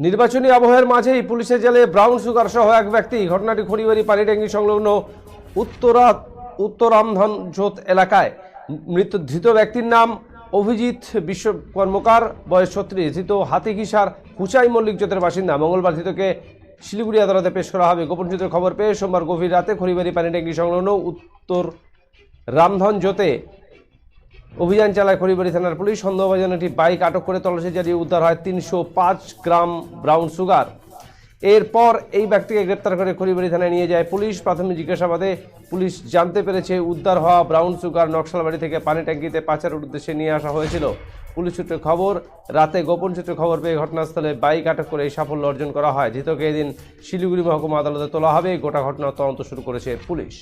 নির্বাচনী আবহের মাঝেই পুলিশের জেলে ব্রাউন সুগার সহ এক ব্যক্তি। ঘটনাটি খড়িবাড়ি পানিট্যাঙ্গি সংলগ্ন উত্তরা, উত্তরামধন জোত এলাকায়। মৃত ধৃত ব্যক্তির নাম অভিজিৎ বিশ্ব কর্মকার বয়স ছত্রিশ। ধৃত হাতিঘিসার কুচাই মল্লিক জোতের বাসিন্দা। মঙ্গলবার ধৃতকে শিলিগুড়ি আদালতে পেশ করা হবে। গোপন সূত্রে খবর পেয়ে সোমবার গভীর রাতে খড়িবাড়ি পানিট্যাঙ্গি সংলগ্ন উত্তর রামধন জোতে অভিযান চালায় খড়িবাড়ি থানার পুলিশ। সন্দেহভাজন একটি বাইক আটক করে তল্লাশি চালিয়ে উদ্ধার হয় তিনশো পাঁচ গ্রাম ব্রাউন সুগার। এরপর এই ব্যক্তিকে গ্রেপ্তার করে খড়িবাড়ি থানায় নিয়ে যায় পুলিশ। প্রাথমিক জিজ্ঞাসাবাদে পুলিশ জানতে পেরেছে উদ্ধার হওয়া ব্রাউন সুগার নকশালবাড়ি থেকে পানি ট্যাঙ্কিতে পাচারের উদ্দেশ্যে নিয়ে আসা হয়েছিল। পুলিশ সূত্রে খবর, রাতে গোপন সূত্রে খবর পেয়ে ঘটনাস্থলে বাইক আটক করে এই সাফল্য অর্জন করা হয়। ধৃতকে এদিন শিলিগুড়ি মহকুমা আদালতে তোলা হবে। গোটা ঘটনার তদন্ত শুরু করেছে পুলিশ।